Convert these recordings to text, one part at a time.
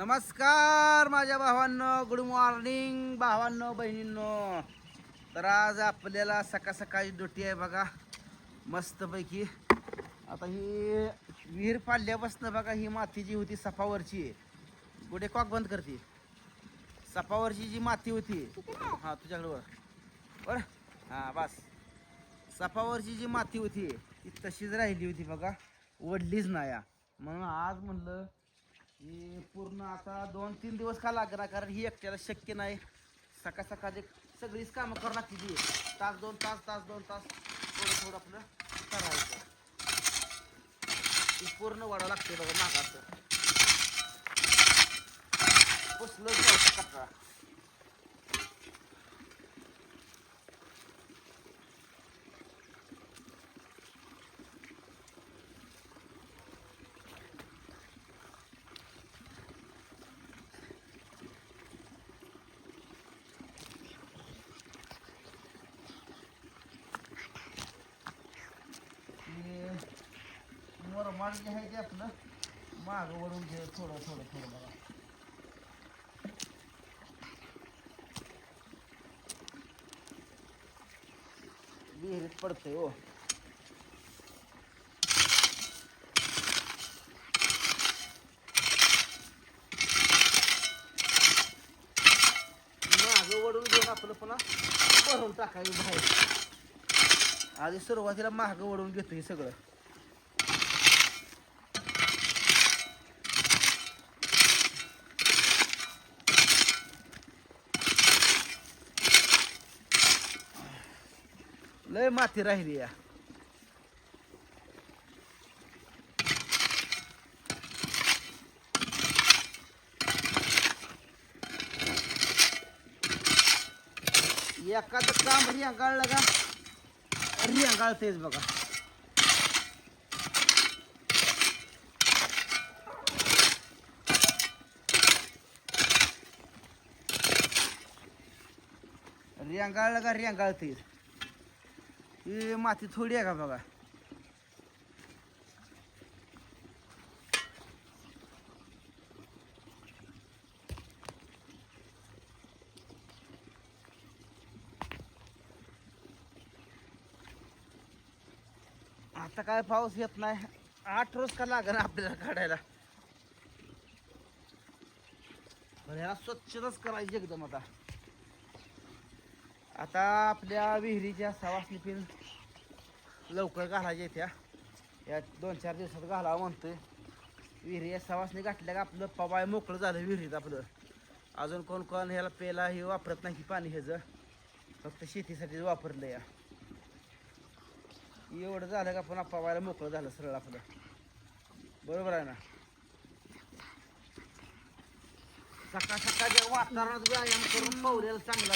नमस्कार माझ्या भावांनो. गुड मॉर्निंग भावांनो बहिणींनो. तर आज आपल्याला सकाळ सकाळी डोटी आहे बघा. मस्तपैकी. आता ही विहीर पाडल्यापासून बघा ही माती जी होती सफावरची गुडे कॉक बंद करते सफावरची जी माती होती. हा तुझ्याकडे बर. हां हा बस. सफावरची जी माती होती ती तशीच राहिली होती बघा. वडलीच नाही. या. म्हणून आज म्हणलं ही पूर्ण आता दोन तीन दिवस का लागणार कारण ही एकट्याला शक्य नाही. सकाळ सकाळची सगळीच कामं करावं लागते ती. तास दोन तास तास दोन तास. थोडं थोडं आपलं करायचं. ती पूर्ण वाढावं लागते बघा मागाचं. पुसलं कचरा हे मुरमाड जे आहे ते आपलं? माग वरून घे थोडं थोडं थोडं बघा. विहिरीत पडतंय हो. वडून घेऊन आपलं पुन्हा भरून टाकावी बाहेर. आधी सुरुवातीला महाग वडून घेतो हे सगळं. लय माती राहिली या एखादं काम रियांगाळलं का रियांगाळतेच बघा रियांगाळलं का रियांगाळतेच ही माती थोडी आहे का बघा? आता काय पाऊस येत नाही. आठ रोज का लागेल आपल्याला काढायला? पण ह्याला स्वच्छताच करायची एकदम आता. आता आपल्या विहिरीच्या सवासनी पिन लवकर घालायच्या त्या. या दोन चार दिवसात घालावं म्हणतोय. विहिरी या सवासनी घातल्या का आपलं पवाय मोकळं झालं विहिरीत आपलं. अजून कोण कोण ह्याला पेला हे वापरत नाही की पाणी ह्याचं. फक्त शेतीसाठीच वापरलं या. एवढं झालं का पुन्हा पवायला मोकळं झालं सरळ आपलं. बरोबर आहे ना? सकाळ सकाळच्या वातावरणात व्यायाम करून पवऱ्याला चांगला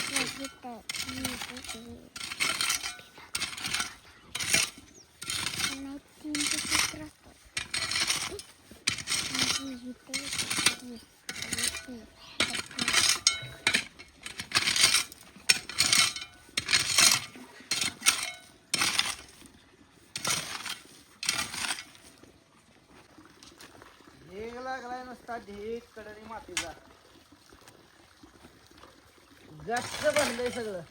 रस्ता नुसता ढेग मातीचा गच्च बनलंय सगळं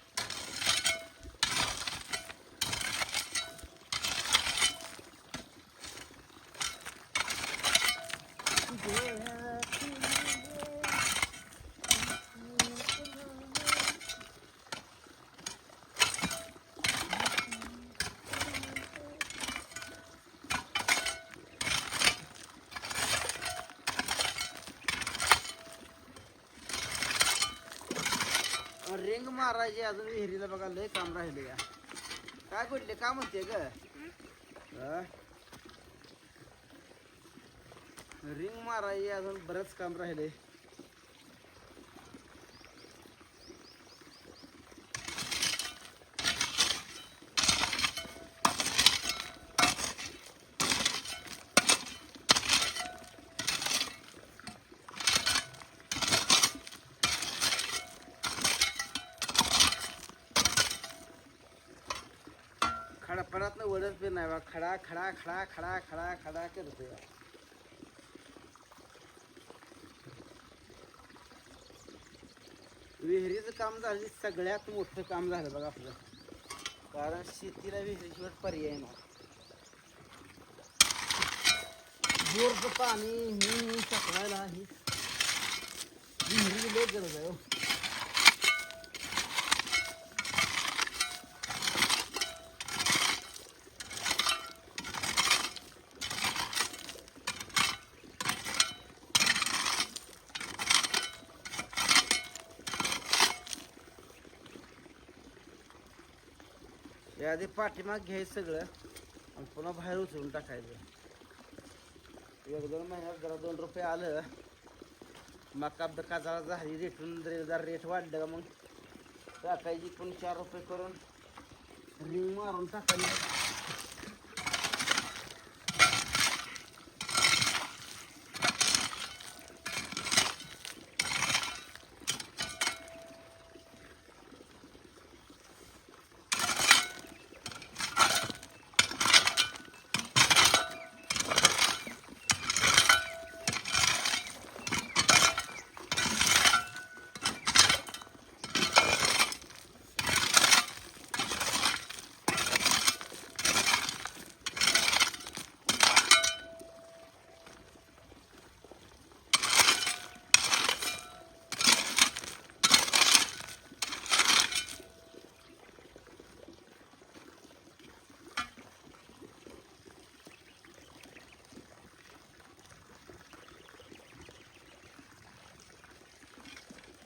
Yeah. मारायची अजून विहिरीला बघा लय काम राहिले या. काय कुठले काम होते ग? रिंग मारायची अजून बरंच काम राहिले सापडात वडच पे नाही बा खडा खडा खडा खडा खडा खडा करतोय विहिरीचं काम झालं सगळ्यात मोठं काम झालं बघा आपलं कारण शेतीला विहिरीशिवाय पर्याय नाही. जोरचं पाणी मी टाकवायला ही विहिरी गरज आहे हो. आधी पाठीमाग घ्यायचं सगळं आणि पुन्हा बाहेर उचलून टाकायचं. एक दोन महिन्यात जरा दोन रुपये आलं. मग बका काजाला झाली रेटून जरा रेट वाढलं का मग? टाकायची पण चार रुपये करून रिंग मारून टाकायची.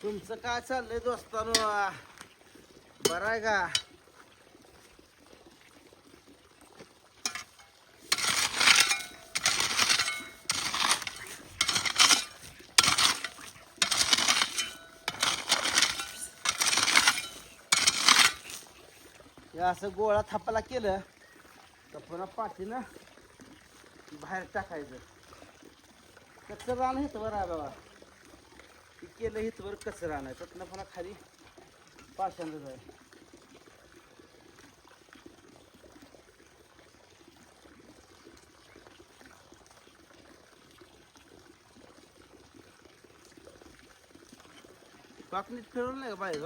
तुमचं काय चाललंय दोस्तानो? बरं आहे का? असं गोळा थापाला केलं तर पुन्हा पाठीनं बाहेर टाकायचं. कच्चं रान येतं बरं बाबा. केलं हितवर कचरा आणायचं. त्यातनं पुन्हा खाली पाशांचं आहे पाकनीट फिरवलं नाही का बाहेर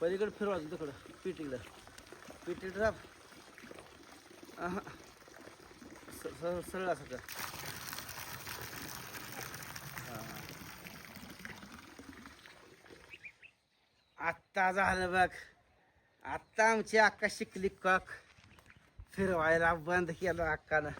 पलीकडे फिरवायचं तिकडं पिटीकडं. पिटी ड्राफ स- सरळ असं का आत्ता झालं बघ. आत्ता आमची अक्का शिकली कक. फिरवायला बंद केलं अक्कानं.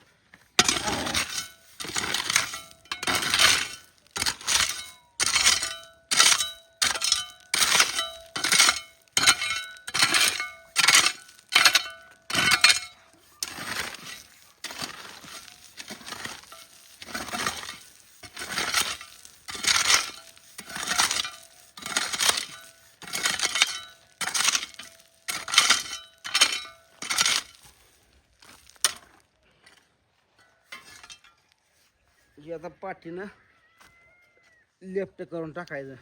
आता पाठीनं लेफ्ट करून टाकायचं.